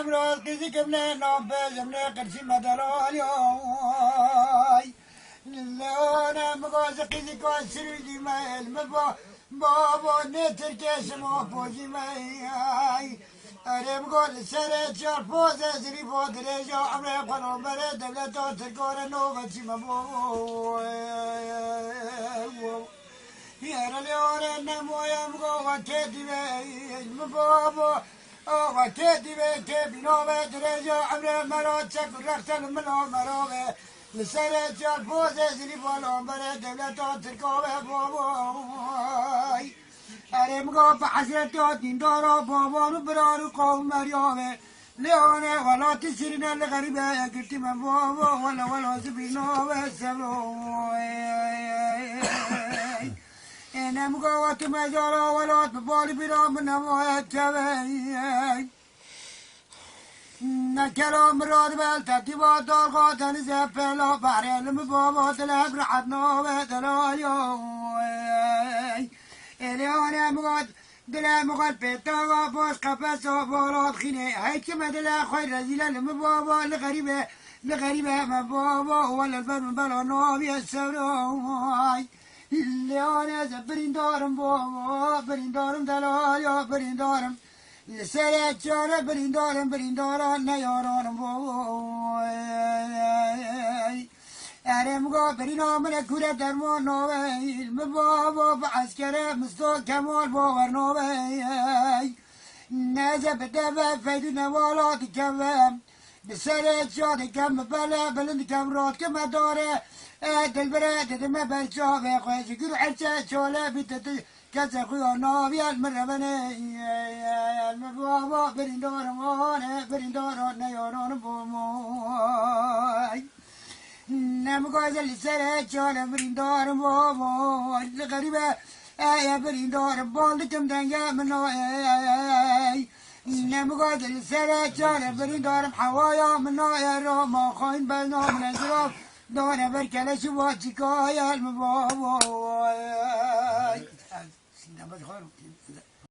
أمراض كذي كمنا نوم بزمنا قرسي مدرالي لونا مغاز قذي كوان سرودي ما المبو بابو نتر كاسمو بوزي ما ارم گل سر چار پوز از ری بود رجا أمر قانون بر دولت و ترکار نو و چی مبو یار لیار نمویم گو و تدیوی مبابو و تیدی به تی بینو به دره جا امره مرا چک رختن منو مرا به لسر چار پوز زری پنو بره دولتو ترکور بابو ارمگا بحسرت دین دارا بابان برار قوم مريامه ليونه ولا تسرين الغريبة قلت من بابا ولا ولا سبينا وسبلو نم قوت مجارا ولات ببال برام نموهد تبين نكلام راد بل تتبا دار قاتل زبلا بحرين مبابات لب رحتنا وتلا يوي إليانا مقاد دلا مقاد بيتا وفاس قفص وفالات خيني هيك ما دلا خوي رزيلا لمبابا لغريبة لغريبة مبابا ولا الفن بلا نوبي السبراي الیان از برین دارم بابا برین دارم دلال یا برین دارم سر چاره برین دارم برین دارم نیارانم بابا ارم گو برینا من کوره درمان نویل مبابا بعسکره مستو کمال باور نویل کمم بسر شاد کم بله بلند کم رات کم داره دل بره ددم برچاوه خوش گر عرچه چوله بیتت کس خویا ناویل مرمنه مبابا برین دارم آنه برین دارم نیاران بومای نمگازل سر چال بریندار بابا غریبه ای بریندار بالدکم دنگه منو نمگازل سر چال بریندارم حوایا منو رو ما. خواهیم بلنا من ازراف دانه برکلش و چیکای علم بابا سینه بخارم